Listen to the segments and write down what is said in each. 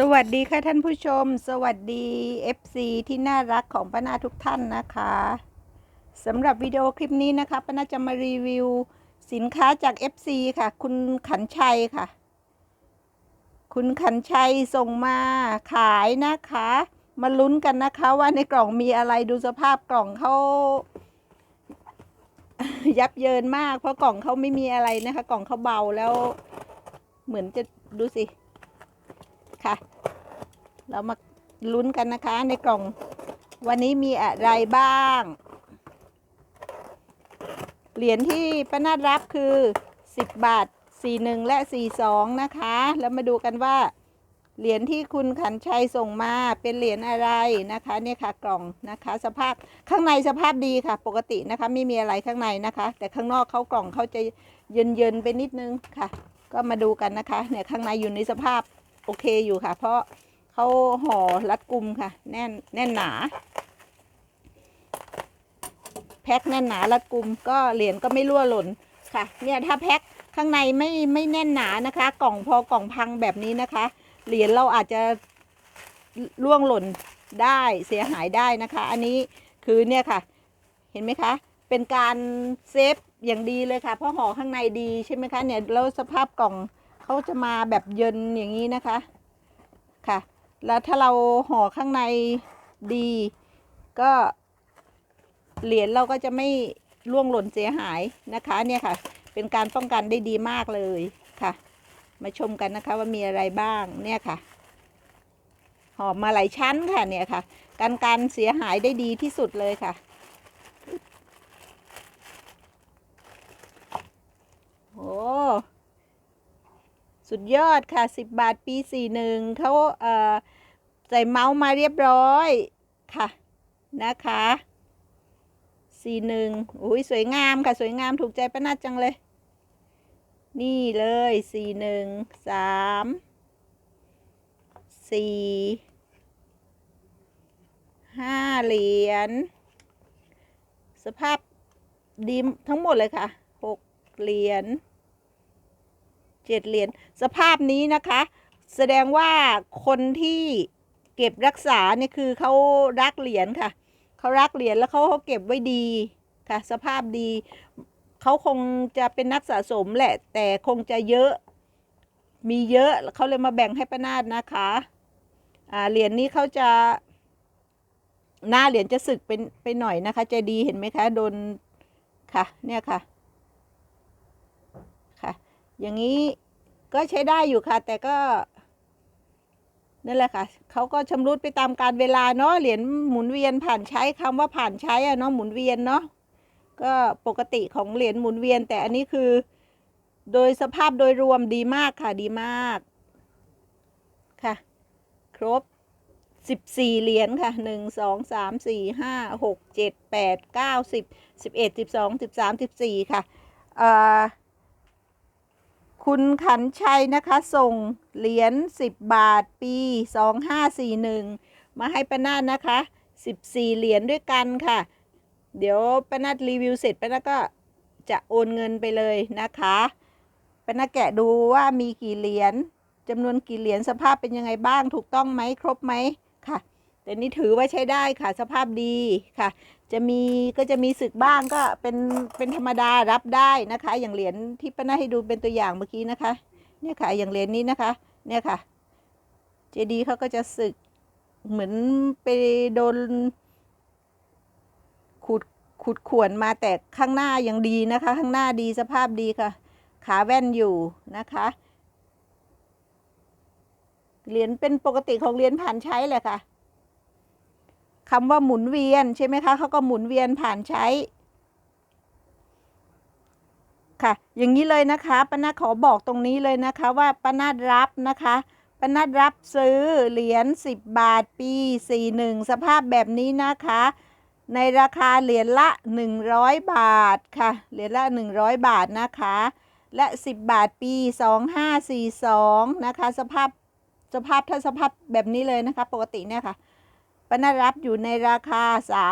สวัสดีค่ะท่านผู้ชม สวัสดี FC ที่น่ารักของป้านาทุกท่านนะคะสำหรับวิดีโอคลิปนี้นะคะป้านาจะมารีวิวสินค้าจาก FC ค่ะ คุณขันชัยค่ะ คุณขันชัยส่งมาขายนะคะ มาลุ้นกันนะคะว่าในกล่องมีอะไรดูสภาพกล่องเขายับเยินมาก เพราะกล่องเขาไม่มีอะไรนะคะ กล่องเขาเบาแล้ว เหมือนจะดูสิ ค่ะ เรามาลุ้นกันนะคะในกล่อง วันนี้มีอะไรบ้าง เหรียญที่ป้านาดรับคือ 10 บาท 41 และ 42 นะคะ แล้วมาดูกันว่า เหรียญที่คุณขันชัยส่งมาเป็นเหรียญอะไรนะคะเนี่ยค่ะกล่องนะคะ สภาพข้างในสภาพดีค่ะ ปกตินะคะไม่มีอะไรข้างในนะคะ แต่ข้างนอกเขากล่องเขาจะเยินๆไปนิดนึงค่ะ ก็มาดูกันนะคะเนี่ยข้างในอยู่ในสภาพ โอเคอยู่ค่ะ เพราะเขาห่อรัดกุมค่ะ แน่นแน่นหนา แพ็คแน่นหนารัดกุมก็เหรียญก็ไม่รั่วหล่นค่ะ เนี่ยถ้าแพ็คข้างในไม่ไม่แน่นหนานะคะ กล่องพอกล่องพังแบบนี้นะคะ เหรียญเราอาจจะร่วงหล่นได้เสียหายได้นะคะ อันนี้คือเนี่ยค่ะ เห็นไหมคะ เป็นการเซฟอย่างดีเลยค่ะ เพราะห่อข้างในดีใช่ไหมคะเนี่ยแล้วสภาพกล่อง เขาจะมาแบบเยินอย่างนี้นะคะค่ะ แล้วถ้าเราห่อข้างในดี ก็เหรียญเราก็จะไม่ร่วงหล่นเสียหายนะคะเนี่ยค่ะ เป็นการป้องกันได้ดีมากเลยค่ะ มาชมกันนะคะว่ามีอะไรบ้างเนี่ยค่ะหอมมาหลายชั้นค่ะเนี่ยค่ะ การการเสียหายได้ดีที่สุดเลยค่ะ โอ้ สุดยอดค่ะสิบบาทปีสี่หนึ่งเขาเอ่อใส่เมาส์มาเรียบร้อยค่ะนะคะสี่หนึ่งอุ้ยสวยงามค่ะ สวยงามถูกใจป้านัดจังเลย นี่เลยสี่หนึ่งสามสี่ห้าเหรียญสภาพดีทั้งหมดเลยค่ะหกเหรียญ เจ็ดเหรียญสภาพนี้นะคะ แสดงว่าคนที่เก็บรักษาเนี่ยคือเขารักเหรียญค่ะเขารักเหรียญแล้วเขาเขาเก็บไว้ดีค่ะ สภาพดีเขาคงจะเป็นนักสะสมแหละ แต่คงจะเยอะ มีเยอะเขาเลยมาแบ่งให้ป้านาดนะคะอ่าเหรียญนี้เขาจะหน้าเหรียญจะสึกเป็นไปหน่อยนะคะ จะดีเห็นไหมคะโดนค่ะ เนี่ยค่ะ อย่างนี้ก็ใช้ได้อยู่ค่ะ แต่ก็นั่นแหละค่ะเขาก็ชำรุดไปตามการเวลาเนาะเหรียญหมุนเวียนผ่านใช้คำว่าผ่านใช้อะเนาะหมุนเวียนเนาะก็ปกติของเหรียญหมุนเวียน แต่อันนี้คือ โดยสภาพโดยรวมดีมากค่ะดีมากค่ะ ครบสิบสี่เหรียญค่ะหนึ่งสองสามสี่ห้าหกเจ็ดแปดเก้าสิบสิบเอ็ดสิบสองสิบสามสิบสี่ค่ะเอ่อ คุณขันชัยนะคะ ส่งเหรียญสิบบาทปีสองห้าสี่หนึ่งมาให้ป้านาดนะคะสิบสี่เหรียญด้วยกันค่ะ เดี๋ยวป้านาดรีวิวเสร็จป้านาดก็จะโอนเงินไปเลยนะคะป้านาดแกะดูว่ามีกี่เหรียญจำนวนกี่เหรียญสภาพเป็นยังไงบ้างถูกต้องไหมครบไหมค่ะ แต่นี่ถือว่าใช้ได้ค่ะ สภาพดีค่ะ จะมีก็จะมีสึกบ้างก็เป็นเป็นธรรมดารับได้นะคะ อย่างเหรียญที่ป้านาให้ดูเป็นตัวอย่างเมื่อกี้นะคะ เนี่ยค่ะอย่างเหรียญนี้นะคะ เนี่ยค่ะ เจดีเขาก็จะสึกเหมือนไปโดนขูดขูดข่วนมาแต่ข้างหน้ายังดีนะคะ ข้างหน้าดีสภาพดีค่ะ ขาแว่นอยู่นะคะเหรียญเป็นปกติของเหรียญผ่านใช้แหละค่ะ คำว่าหมุนเวียนใช่ไหมคะเขาก็หมุนเวียนผ่านใช้ ค่ะ อย่างนี้เลยนะคะป้านาขอบอกตรงนี้เลยนะคะว่าป้านารับนะคะป้านารับซื้อเหรียญ10 บาทปี 41 สภาพแบบนี้นะคะ ในราคาเหรียญละ 100 บาทค่ะ เหรียญละ 100 บาทนะคะ และ 10 บาทปี 2542 นะคะ สภาพสภาพถ้าสภาพแบบนี้เลยนะคะ ปกติเนี่ยค่ะ ป้านารับอยู่ในราคา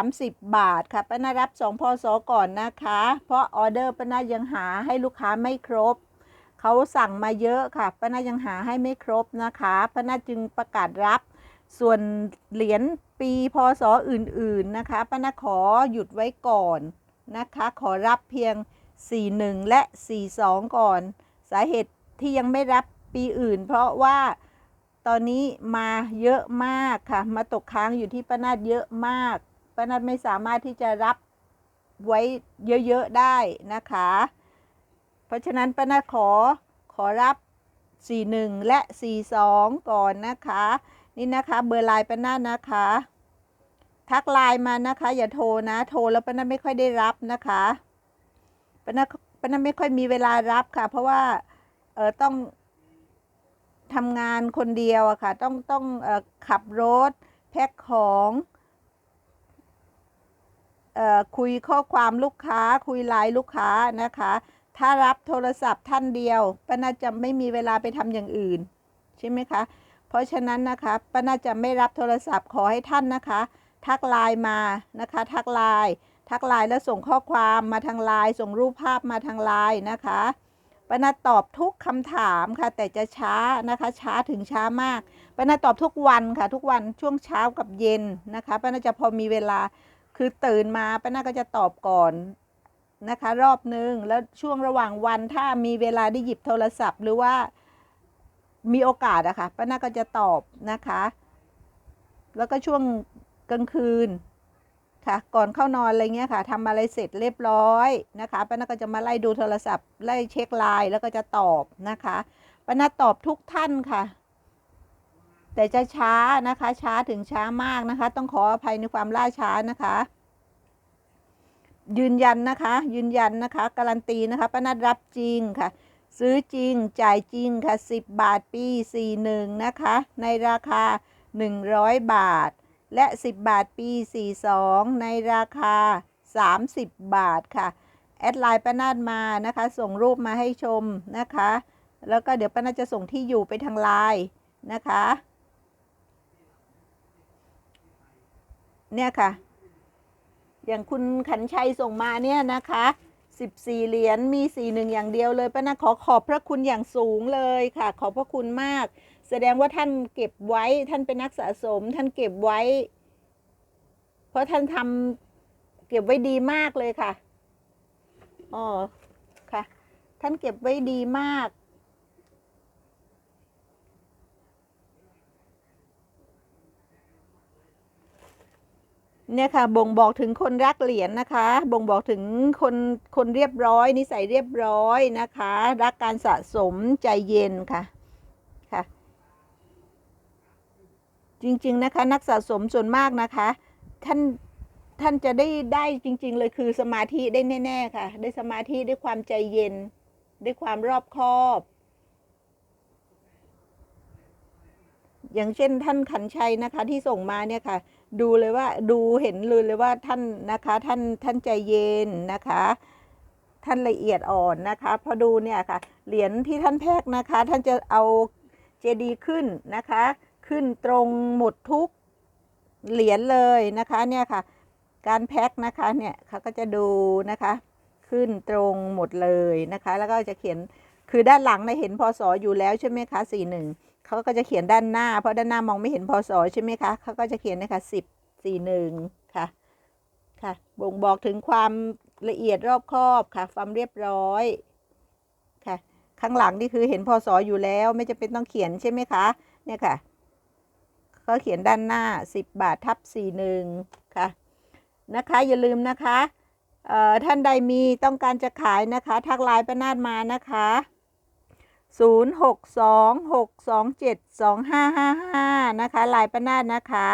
30 บาทค่ะป้านารับ2พศก่อนนะคะ เพราะออเดอร์ป้านายังหาให้ลูกค้าไม่ครบ เขาสั่งมาเยอะค่ะป้านายังหาให้ไม่ครบนะคะป้านาจึงประกาศรับ ส่วนเหรียญปีพศอื่นๆนะคะป้านาขอหยุดไว้ก่อนนะคะ ขอรับเพียง 41 และ 42 ก่อน สาเหตุที่ยังไม่รับปีอื่น เพราะว่า ตอนนี้มาเยอะมากค่ะ มาตกค้างอยู่ที่ป้านาดเยอะมากป้านาดไม่สามารถที่จะรับไว้เยอะๆได้นะคะ เพราะฉะนั้นป้านาดขอขอรับ 41 และ 42 ก่อนนะคะ นี่นะคะเบอร์ไลน์ป้านาดนะคะ ทักไลน์มานะคะ อย่าโทรนะ โทรแล้วป้านาดไม่ค่อยได้รับนะคะป้านาดป้านาดไม่ค่อยมีเวลารับค่ะ เพราะว่าเออต้อง ทำงานคนเดียวอะค่ะ ต้องต้องอขับรถ แพ็คของอคุยข้อความลูกค้า คุยไลน์ลูกค้านะคะ ถ้ารับโทรศัพท์ท่านเดียวป้าน่าจะไม่มีเวลาไปทำอย่างอื่น ใช่ไหมคะ เพราะฉะนั้นนะคะป้าน่าจะไม่รับโทรศัพท์ขอให้ท่านนะคะ ทักไลน์มานะคะ ทักไลน์ทักไลน์แล้วส่งข้อความมาทางไลน์ส่งรูปภาพมาทางไลน์นะคะ ป้านาตอบทุกคำถามค่ะ แต่จะช้านะคะ ช้าถึงช้ามากป้านาตอบทุกวันค่ะ ทุกวันช่วงเช้ากับเย็นนะคะป้านาจะพอมีเวลาคือตื่นมาป้านาก็จะตอบก่อนนะคะ รอบนึงแล้วช่วงระหว่างวันถ้ามีเวลาได้หยิบโทรศัพท์ หรือว่ามีโอกาสอะค่ะป้านาก็จะตอบนะคะ แล้วก็ช่วงกลางคืน ค่ะก่อนเข้านอนอะไรเงี้ยค่ะทำอะไรเสร็จเรียบร้อยนะคะป้านาก็จะมาไล่ดูโทรศัพท์ไล่เช็คไลน์แล้วก็จะตอบนะคะป้านาตอบทุกท่านค่ะ แต่จะช้านะคะช้าถึงช้ามากนะคะ ต้องขออภัยในความล่าช้านะคะ ยืนยันนะคะ ยืนยันนะคะการันตีนะคะป้านัดรับจริงค่ะ ซื้อจริงจ่ายจริงค่ะ 10 บาทปี 41 นะคะ ในราคา 100 บาท และ 10 บาทปี 42 ในราคา 30 บาทค่ะ แอดไลน์ป้านาดมานะคะ ส่งรูปมาให้ชมนะคะ แล้วก็เดี๋ยวป้านาดจะส่งที่อยู่ไปทางไลน์นะคะ เนี่ยค่ะ อย่างคุณขันชัยส่งมาเนี่ยนะคะ14 เหรียญมี 41 อย่างเดียวเลยป้านะขอขอบพระคุณอย่างสูงเลยค่ะ ขอบพระคุณมาก แสดงว่าท่านเก็บไว้ท่านเป็นนักสะสม ท่านเก็บไว้ เพราะท่านทำเก็บไว้ดีมากเลยค่ะอ๋อค่ะ ท่านเก็บไว้ดีมากเนี่ยค่ะบ่งบอกถึงคนรักเหรียญนะคะ บ่งบอกถึงคนคนเรียบร้อย นิสัยเรียบร้อยนะคะ รักการสะสมใจเย็นค่ะค่ะ จริง ๆ นะคะ นักสะสมส่วนมากนะคะ ท่านท่านจะได้ได้จริง ๆ เลยคือสมาธิได้แน่ ๆ ค่ะ ได้สมาธิได้ความใจเย็น ได้ความรอบคอบอย่างเช่นท่านขันชัยนะคะที่ส่งมาเนี่ยค่ะ ดูเลยว่าดูเห็นเลยเลยว่าท่านนะคะท่านท่านใจเย็นนะคะ ท่านละเอียดอ่อนนะคะ พอดูเนี่ยค่ะเหรียญที่ท่านแพกนะคะ ท่านจะเอาเจดีขึ้นนะคะ ขึ้นตรงหมดทุกเหรียญเลยนะคะเนี่ยค่ะ การแพ็คนะคะเนี่ยเขาก็จะดูนะคะ ขึ้นตรงหมดเลยนะคะ แล้วก็จะเขียนคือด้านหลังในเห็นพศอยู่แล้วใช่ไหมคะสี่หนึ่งเขาก็จะเขียนด้านหน้า เพราะด้านหน้ามองไม่เห็นพศใช่ไหมคะเขาก็จะเขียนนะคะสิบสี่หนึ่งค่ะค่ะ บ่งบอกถึงความละเอียดรอบคอบค่ะ ความเรียบร้อยค่ะ ข้างหลังนี่คือเห็นพศอยู่แล้ว ไม่จำเป็นต้องเขียนใช่ไหมคะ เนี่ยค่ะ เขาเขียนด้านหน้าสิบบาททับสี่หนึ่งค่ะนะคะอย่าลืมนะคะเอ่อท่านใดมีต้องการจะขายนะคะ ทักไลน์ประนาดมานะคะ 0626272555 นะคะไลน์ประนาดนะคะ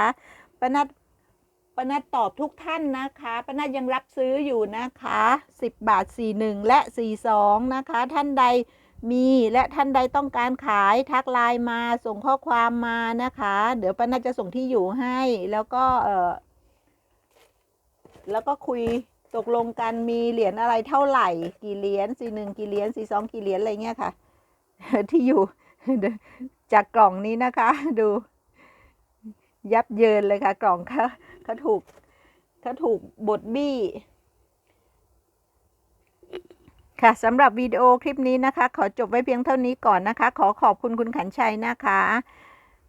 ประนาดประนาดตอบทุกท่านนะคะประนาดยังรับซื้ออยู่นะคะ 10 บาท 41 และ 42 นะคะ ท่านใด มีและท่านใดต้องการขายทักไลน์มาส่งข้อความมานะคะ เดี๋ยวป้าน่าจะส่งที่อยู่ให้แล้วก็เออแล้วก็คุยตกลงกันมีเหรียญอะไรเท่าไหร่ กี่เหรียญสี่หนึ่งกี่เหรียญสี่สองกี่เหรียญอะไรเงี้ยค่ะ ที่อยู่จากกล่องนี้นะคะ ดู ยับเยินเลยค่ะ กล่องเขาเขาถูกเขาถูกบดบี้ ค่ะสำหรับวิดีโอคลิปนี้นะคะ ขอจบไว้เพียงเท่านี้ก่อนนะคะ ขอขอบคุณคุณขันชัยนะคะ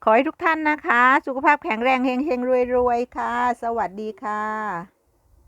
ขอให้ทุกท่านนะคะ สุขภาพแข็งแรงเฮงเฮงรวยๆค่ะ สวัสดีค่ะ